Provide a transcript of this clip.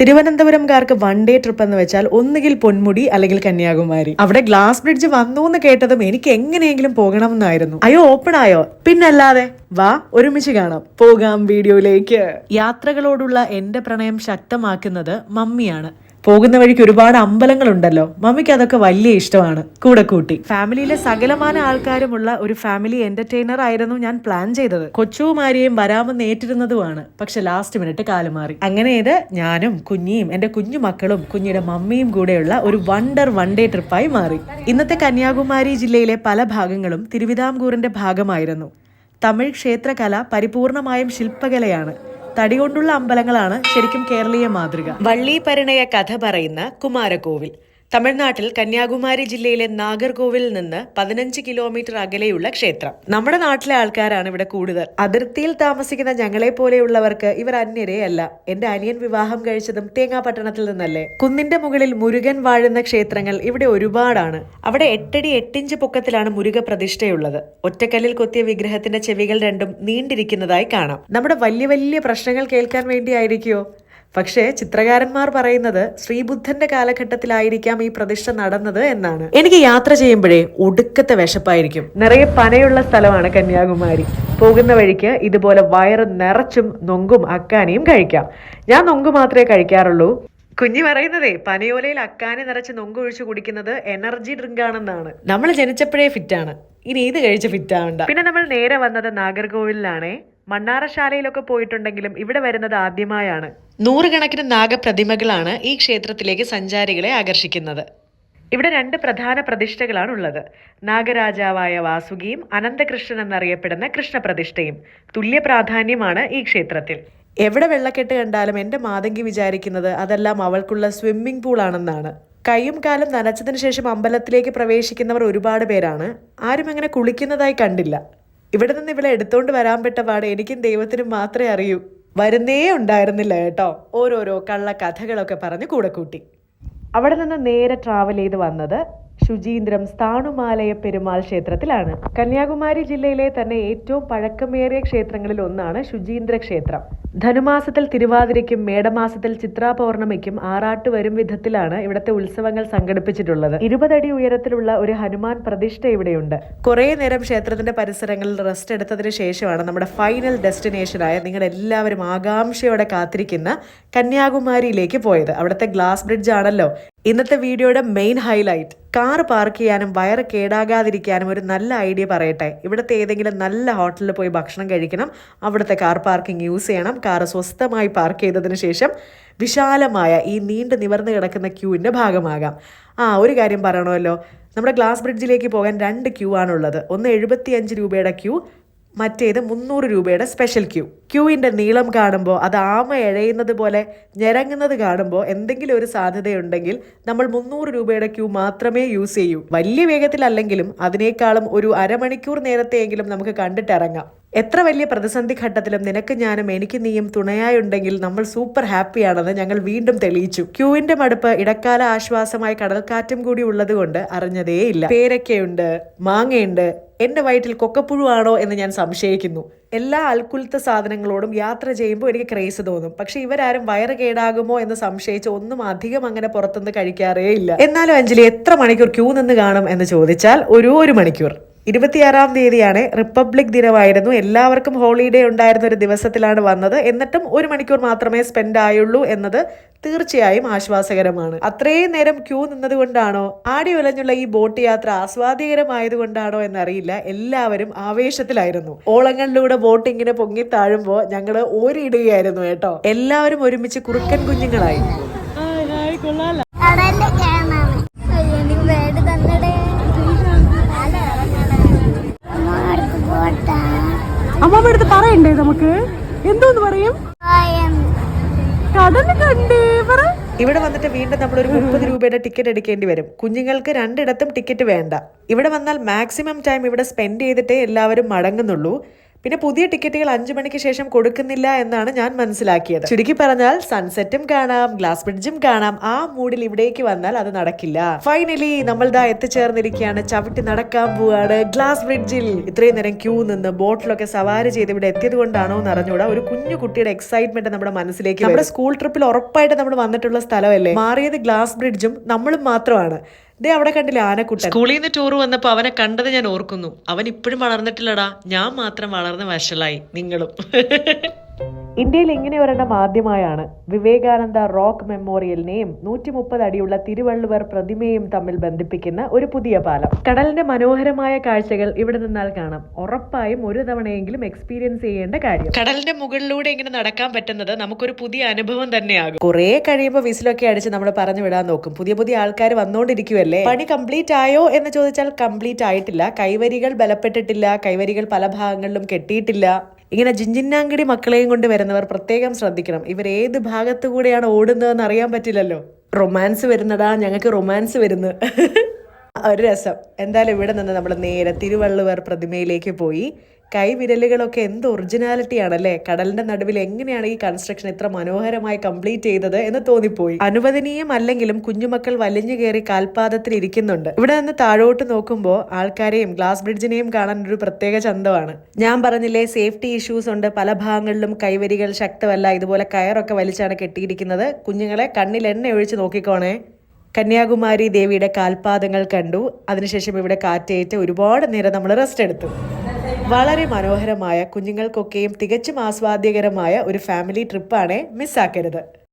തിരുവനന്തപുരംകാർക്ക് one day trip എന്ന് വെച്ചാൽ ഒന്നുകിൽ പൊന്മുടി അല്ലെങ്കിൽ കന്യാകുമാരി. അവിടെ ഗ്ലാസ് ബ്രിഡ്ജ് വന്നു എന്ന് കേട്ടതും എനിക്ക് എങ്ങനെയെങ്കിലും പോകണം എന്നായിരുന്നു അയ്യോ ഓപ്പൺ ആയോ? പിന്നല്ലാതെ വാ ഒരുമിച്ച് കാണാം. പോകാം വീഡിയോയിലേക്ക്. യാത്രകളോടുള്ള എന്റെ പ്രണയം ശക്തമാക്കുന്നത് മമ്മിയാണ്. പോകുന്ന വഴിക്ക് ഒരുപാട് അമ്പലങ്ങൾ ഉണ്ടല്ലോ മമ്മിക്ക് അതൊക്കെ വലിയ ഇഷ്ടമാണ്. കൂടെ കൂട്ടി. ഫാമിലിയിലെ സകലമാന ആൾക്കാരുമുള്ള ഒരു ഫാമിലി എന്റർടൈനർ ആയിരുന്നു ഞാൻ പ്ലാൻ ചെയ്തത്. കൊച്ചുമാരിയും വരാമെന്ന് ഏറ്റിരുന്നതുമാണ്. പക്ഷെ ലാസ്റ്റ് മിനിറ്റ് കാലം മാറി. അങ്ങനെ ഇത് ഞാനും കുഞ്ഞിയും എന്റെ കുഞ്ഞു മക്കളും കുഞ്ഞിയുടെ മമ്മിയും കൂടെയുള്ള ഒരു വണ്ടർ വൺ ഡേ ട്രിപ്പായി മാറി. ഇന്നത്തെ കന്യാകുമാരി ജില്ലയിലെ പല ഭാഗങ്ങളും തിരുവിതാംകൂറിന്റെ ഭാഗമായിരുന്നു. തമിഴ് ക്ഷേത്രകല പരിപൂർണമായും ശില്പകലയാണ്. തടി കൊണ്ടുള്ള അമ്പലങ്ങളാണ് ശരിക്കും കേരളീയ മാതൃക. വള്ളി പരിണയ കഥ പറയുന്ന കുമാരകോവിൽ. തമിഴ്നാട്ടിൽ കന്യാകുമാരി ജില്ലയിലെ നാഗർകോവിലിൽ നിന്ന് പതിനഞ്ച് കിലോമീറ്റർ അകലെയുള്ള ക്ഷേത്രം. നമ്മുടെ നാട്ടിലെ ആൾക്കാരാണ് ഇവിടെ കൂടുതൽ. അതിർത്തിയിൽ താമസിക്കുന്ന ഞങ്ങളെ പോലെയുള്ളവർക്ക് ഇവർ അന്യരെയല്ല. എന്റെ അനിയൻ വിവാഹം കഴിച്ചതും തേങ്ങാപട്ടണത്തിൽ നിന്നല്ലേ. കുന്നിന്റെ മുകളിൽ മുരുകൻ വാഴുന്ന ക്ഷേത്രങ്ങൾ ഇവിടെ ഒരുപാടാണ്. അവിടെ എട്ടടി എട്ടിഞ്ച് പൊക്കത്തിലാണ് മുരുക പ്രതിഷ്ഠയുള്ളത്. ഒറ്റക്കല്ലിൽ കൊത്തിയ വിഗ്രഹത്തിന്റെ ചെവികൾ രണ്ടും നീണ്ടിരിക്കുന്നതായി കാണാം. നമ്മുടെ വലിയ വലിയ പ്രശ്നങ്ങൾ കേൾക്കാൻ വേണ്ടിയായിരിക്കുമോ പക്ഷേ ചിത്രകാരന്മാർ പറയുന്നത് ശ്രീബുദ്ധന്റെ കാലഘട്ടത്തിലായിരിക്കാം ഈ പ്രതിഷ്ഠ നടന്നത് എന്നാണ്. എനിക്ക് യാത്ര ചെയ്യുമ്പോഴേ ഒടുക്കത്തെ വിശപ്പായിരിക്കും. നിറയെ പനയുള്ള സ്ഥലമാണ് കന്യാകുമാരി. പോകുന്ന വഴിക്ക് ഇതുപോലെ വയറ് നിറച്ചും നൊങ്കും അക്കാനിയും കഴിക്കാം. ഞാൻ നൊങ്ക് മാത്രമേ കഴിക്കാറുള്ളൂ. കുഞ്ഞി പറയുന്നതേ പനയോലയിൽ അക്കാനെ നിറച്ച് നൊങ്കൊഴിച്ച് കുടിക്കുന്നത് എനർജി ഡ്രിങ്ക് ആണെന്നാണ് നമ്മൾ ജനിച്ചപ്പോഴേ ഫിറ്റാണ്. ഇനി ഇത് കഴിച്ച് ഫിറ്റാവണ്ട. പിന്നെ നമ്മൾ നേരെ വന്നത് നാഗർകോവിലാണേ മണ്ണാറശാലയിലൊക്കെ പോയിട്ടുണ്ടെങ്കിലും ഇവിടെ വരുന്നത് ആദ്യമായാണ്. നൂറുകണക്കിന് നാഗപ്രതിമകളാണ് ഈ ക്ഷേത്രത്തിലേക്ക് സഞ്ചാരികളെ ആകർഷിക്കുന്നത്. ഇവിടെ രണ്ട് പ്രധാന പ്രതിഷ്ഠകളാണ് ഉള്ളത് നാഗരാജാവായ വാസുകിയും അനന്തകൃഷ്ണൻ എന്നറിയപ്പെടുന്ന കൃഷ്ണപ്രതിഷ്ഠയും തുല്യ പ്രാധാന്യമാണ് ഈ ക്ഷേത്രത്തിൽ. എവിടെ വെള്ളക്കെട്ട് കണ്ടാലും എന്റെ മാതങ്കി വിചാരിക്കുന്നത് അതെല്ലാം അവൾക്കുള്ള സ്വിമ്മിംഗ് പൂൾ ആണെന്നാണ് കൈയും കാലും നനച്ചതിന് ശേഷം അമ്പലത്തിലേക്ക് പ്രവേശിക്കുന്നവർ ഒരുപാട് പേരാണ്. ആരും അങ്ങനെ കുളിക്കുന്നതായി കണ്ടില്ല. ഇവിടെ നിന്ന് ഇവളെ എടുത്തുകൊണ്ട് വരാൻ പെട്ട പാട് എനിക്കും ദൈവത്തിനും മാത്രമേ അറിയൂ. വരുന്നേ ഉണ്ടായിരുന്നില്ല കേട്ടോ. ഓരോരോ കള്ള കഥകളൊക്കെ പറഞ്ഞ് കൂടെ കൂട്ടി. അവിടെ നിന്ന് നേരെ ട്രാവൽ ചെയ്ത് വന്നത് ശുചീന്ദ്രം സ്ഥാണുമാലയ പെരുമാൾ ക്ഷേത്രത്തിലാണ്. കന്യാകുമാരി ജില്ലയിലെ തന്നെ ഏറ്റവും പഴക്കമേറിയ ക്ഷേത്രങ്ങളിൽ ഒന്നാണ് ശുചീന്ദ്ര ക്ഷേത്രം. ധനുമാസത്തിൽ തിരുവാതിരയ്ക്കും മേടമാസത്തിൽ ചിത്രാ പൗർണമിക്കും ആറാട്ട് വരും വിധത്തിലാണ് ഇവിടുത്തെ ഉത്സവങ്ങൾ സംഘടിപ്പിച്ചിട്ടുള്ളത്. ഇരുപതടി ഉയരത്തിലുള്ള ഒരു ഹനുമാൻ പ്രതിഷ്ഠ ഇവിടെയുണ്ട്. കുറേ നേരം ക്ഷേത്രത്തിന്റെ പരിസരങ്ങളിൽ റെസ്റ്റ് എടുത്തതിന് ശേഷമാണ് നമ്മുടെ ഫൈനൽ ഡെസ്റ്റിനേഷനായ നിങ്ങൾ എല്ലാവരും ആകാംക്ഷയോടെ കാത്തിരിക്കുന്ന കന്യാകുമാരിയിലേക്ക് പോയത്. അവിടുത്തെ ഗ്ലാസ് ബ്രിഡ്ജ് ആണല്ലോ. ഇന്നത്തെ വീഡിയോയുടെ മെയിൻ ഹൈലൈറ്റ് കാർ പാർക്ക് ചെയ്യാനും വയറ് കേടാകാതിരിക്കാനും ഒരു നല്ല ഐഡിയ പറയട്ടെ. ഇവിടുത്തെ ഏതെങ്കിലും നല്ല ഹോട്ടലിൽ പോയി ഭക്ഷണം കഴിക്കണം. അവിടുത്തെ കാർ പാർക്കിംഗ് യൂസ് ചെയ്യണം. കാർ സ്വസ്ഥമായി പാർക്ക് ചെയ്തതിന് ശേഷം വിശാലമായ ഈ നീണ്ടു നിവർന്നു കിടക്കുന്ന ക്യൂവിന്റെ ഭാഗമാകാം. ആ ഒരു കാര്യം പറയണമല്ലോ. നമ്മുടെ ഗ്ലാസ് ബ്രിഡ്ജിലേക്ക് പോകാൻ രണ്ട് ക്യൂ ആണുള്ളത്. ഒന്ന് എഴുപത്തിയഞ്ച് രൂപയുടെ ക്യൂ മറ്റേത് മുന്നൂറ് രൂപയുടെ സ്പെഷ്യൽ ക്യൂ ക്യൂവിന്റെ നീളം കാണുമ്പോൾ അത് ആമ എഴയുന്നത് പോലെ ഞരങ്ങുന്നത് കാണുമ്പോൾ എന്തെങ്കിലും ഒരു സാധ്യതയുണ്ടെങ്കിൽ നമ്മൾ മുന്നൂറ് രൂപയുടെ ക്യൂ മാത്രമേ യൂസ് ചെയ്യൂ. വലിയ വേഗത്തിലല്ലെങ്കിലും അതിനേക്കാളും ഒരു അരമണിക്കൂർ നേരത്തെയെങ്കിലും നമുക്ക് കണ്ടിട്ടിറങ്ങാം എത്ര വലിയ പ്രതിസന്ധി ഘട്ടത്തിലും നിനക്ക് ഞാനും എനിക്ക് നീയും തുണയായുണ്ടെങ്കിൽ നമ്മൾ സൂപ്പർ ഹാപ്പിയാണെന്ന് ഞങ്ങൾ വീണ്ടും തെളിയിച്ചു. ക്യൂവിന്റെ മടുപ്പ് ഇടക്കാല ആശ്വാസമായി കടൽക്കാറ്റും കൂടി ഉള്ളതുകൊണ്ട് അറിഞ്ഞതേയില്ല. പേരക്കയുണ്ട് മാങ്ങയുണ്ട് എന്റെ വയറ്റിൽ കൊക്കപ്പുഴുവാണോ എന്ന് ഞാൻ സംശയിക്കുന്നു. എല്ലാ അൽക്കുലത്ത സാധനങ്ങളോടും യാത്ര ചെയ്യുമ്പോൾ എനിക്ക് ക്രേസ് തോന്നും. പക്ഷെ ഇവരാരും വയറ് കേടാകുമോ എന്ന് സംശയിച്ച് ഒന്നും അധികം അങ്ങനെ പുറത്തുനിന്ന് കഴിക്കാറേ ഇല്ല എന്നാലും അഞ്ജലി എത്ര മണിക്കൂർ ക്യൂ നിന്ന് കാണും എന്ന് ചോദിച്ചാൽ ഒരു ഒരു മണിക്കൂർ. ഇരുപത്തിയാറാം തീയതിയാണ് റിപ്പബ്ലിക് ദിനമായിരുന്നു. എല്ലാവർക്കും ഹോളിഡേ ഉണ്ടായിരുന്ന ഒരു ദിവസത്തിലാണ് വന്നത്. എന്നിട്ടും ഒരു മണിക്കൂർ മാത്രമേ സ്പെൻഡ് ആയുള്ളൂ എന്നത് തീർച്ചയായും ആശ്വാസകരമാണ്. അത്രയും നേരം ക്യൂ നിന്നതുകൊണ്ടാണോ? ആടി ഉലഞ്ഞുള്ള ഈ ബോട്ട് യാത്ര ആസ്വാദികരമായതുകൊണ്ടാണോ എന്നറിയില്ല. എല്ലാവരും ആവേശത്തിലായിരുന്നു. ഓളങ്ങളിലൂടെ ബോട്ട് ഇങ്ങനെ പൊങ്ങി താഴുമ്പോൾ ഞങ്ങൾ ഓരിയിടുകയായിരുന്നു കേട്ടോ. എല്ലാവരും ഒരുമിച്ച് കുറുക്കൻ കുഞ്ഞുങ്ങളായി. നമുക്ക്? എന്തോന്ന് പറയും? കടന്ന് കണ്ടേ പറ. ഇവിടെ വന്നിട്ട് വീണ്ടും നമ്മൾ ഒരു മുപ്പത് രൂപയുടെ ടിക്കറ്റ് എടുക്കേണ്ടി വരും. കുഞ്ഞുങ്ങൾക്ക് രണ്ടിടത്തും ടിക്കറ്റ് വേണ്ട. ഇവിടെ വന്നാൽ മാക്സിമം ടൈം ഇവിടെ സ്പെൻഡ് ചെയ്തിട്ടേ എല്ലാവരും മടങ്ങുന്നുള്ളൂ. പിന്നെ പുതിയ ടിക്കറ്റുകൾ അഞ്ചു മണിക്ക് ശേഷം കൊടുക്കുന്നില്ല എന്നാണ് ഞാൻ മനസ്സിലാക്കിയത്. ചുരുക്കി പറഞ്ഞാൽ സൺസെറ്റും കാണാം ഗ്ലാസ് ബ്രിഡ്ജും കാണാം. ആ മൂഡിൽ ഇവിടേക്ക് വന്നാൽ അത് നടക്കില്ല. ഫൈനലി നമ്മൾ ദാ എത്തിച്ചേർന്നിരിക്കുകയാണ്. ചവിട്ടി നടക്കാൻ പോവാണ്. ഗ്ലാസ് ബ്രിഡ്ജിൽ ഇത്രയും നേരം ക്യൂ നിന്ന് ബോട്ടിലൊക്കെ സവാരി ചെയ്ത് ഇവിടെ എത്തിയത് കൊണ്ടാണോ എന്ന് അറിഞ്ഞൂടാ ഒരു കുഞ്ഞു കുട്ടിയുടെ എക്സൈറ്റ്മെന്റ് നമ്മുടെ മനസ്സിലേക്ക് നമ്മുടെ സ്കൂൾ ട്രിപ്പിൽ ഉറപ്പായിട്ട് നമ്മൾ വന്നിട്ടുള്ള സ്ഥലമല്ലേ? മാറിയത് ഗ്ലാസ് ബ്രിഡ്ജും നമ്മളും മാത്രമാണ്. ദേ അവിടെ കണ്ടില്ല ആനക്കുട്ടൻ? സ്കൂളിൽ നിന്ന് ടൂർ വന്നപ്പോൾ അവനെ കണ്ടത് ഞാൻ ഓർക്കുന്നു. അവൻ ഇപ്പോഴും വളർന്നിട്ടില്ലടാ. ഞാൻ മാത്രം വളർന്ന് വഷളായി. നിങ്ങളും. ഇന്ത്യയിൽ ഇങ്ങനെ ഒരെണ്ണം ആദ്യമായാണ്. വിവേകാനന്ദ റോക്ക് മെമ്മോറിയലിനെയും നൂറ്റി മുപ്പത് അടിയുള്ള തിരുവള്ളുവർ പ്രതിമയും തമ്മിൽ ബന്ധിപ്പിക്കുന്ന ഒരു പുതിയ പാലം. കടലിന്റെ മനോഹരമായ കാഴ്ചകൾ ഇവിടെ നിന്നാൽ കാണാം. ഉറപ്പായും ഒരു തവണയെങ്കിലും എക്സ്പീരിയൻസ് ചെയ്യേണ്ട കാര്യം. കടലിന്റെ മുകളിലൂടെ ഇങ്ങനെ നടക്കാൻ പറ്റുന്നത് നമുക്കൊരു പുതിയ അനുഭവം തന്നെയാകും. കുറെ കഴിയുമ്പോൾ വിസിലൊക്കെ അടിച്ച് നമ്മൾ പറഞ്ഞു വിടാൻ നോക്കും. പുതിയ പുതിയ ആൾക്കാർ വന്നുകൊണ്ടിരിക്കുവല്ലേ പണി കംപ്ലീറ്റ് ആയോ എന്ന് ചോദിച്ചാൽ കംപ്ലീറ്റ് ആയിട്ടില്ല. കൈവരികൾ ബലപ്പെട്ടിട്ടില്ല. കൈവരികൾ പല ഭാഗങ്ങളിലും കെട്ടിയിട്ടില്ല. ഇങ്ങനെ ജിഞ്ചിന്നാങ്കിടി മക്കളെയും കൊണ്ട് വരുന്നവർ പ്രത്യേകം ശ്രദ്ധിക്കണം. ഇവർ ഏത് ഭാഗത്തു കൂടെയാണ് ഓടുന്നതെന്ന് അറിയാൻ പറ്റില്ലല്ലോ. റൊമാൻസ് വരുന്നടാ ഞങ്ങൾക്ക് റൊമാൻസ് വരുന്നു. ഒരു രസം. എന്തായാലും ഇവിടെ നിന്ന് നമ്മൾ നേരെ തിരുവള്ളുവർ പ്രതിമയിലേക്ക് പോയി. കൈവിരലുകളൊക്കെ എന്ത് ഒറിജിനാലിറ്റി ആണല്ലേ കടലിന്റെ നടുവിൽ എങ്ങനെയാണ് ഈ കൺസ്ട്രക്ഷൻ ഇത്ര മനോഹരമായി കംപ്ലീറ്റ് ചെയ്തത് എന്ന് തോന്നിപ്പോയി. അനുവദനീയം അല്ലെങ്കിലും കുഞ്ഞുമക്കൾ വലിഞ്ഞു കയറി കാൽപാദത്തിൽ ഇരിക്കുന്നുണ്ട്. ഇവിടെ നിന്ന് താഴോട്ട് നോക്കുമ്പോൾ ആൾക്കാരെയും ഗ്ലാസ് ബ്രിഡ്ജിനെയും കാണാൻ ഒരു പ്രത്യേക ചന്തമാണ്. ഞാൻ പറഞ്ഞില്ലേ സേഫ്റ്റി ഇഷ്യൂസ് ഉണ്ട്. പല ഭാഗങ്ങളിലും കൈവരികൾ ശക്തമല്ല. ഇതുപോലെ കയറൊക്കെ വലിച്ചാണ് കെട്ടിയിരിക്കുന്നത്. കുഞ്ഞുങ്ങളെ കണ്ണിൽ എണ്ണ ഒഴിച്ച് നോക്കിക്കോണേ. കന്യാകുമാരി ദേവിയുടെ കാൽപാദങ്ങൾ കണ്ടു. അതിനുശേഷം ഇവിടെ കാറ്റേറ്റ് ഒരുപാട് നേരം നമ്മൾ റെസ്റ്റ് എടുത്തു. വളരെ മനോഹരമായ കുഞ്ഞുങ്ങൾക്കൊക്കെയും തികച്ചും ആസ്വാദ്യകരമായ ഒരു ഫാമിലി ട്രിപ്പാണ് മിസ്സാക്കരുത്.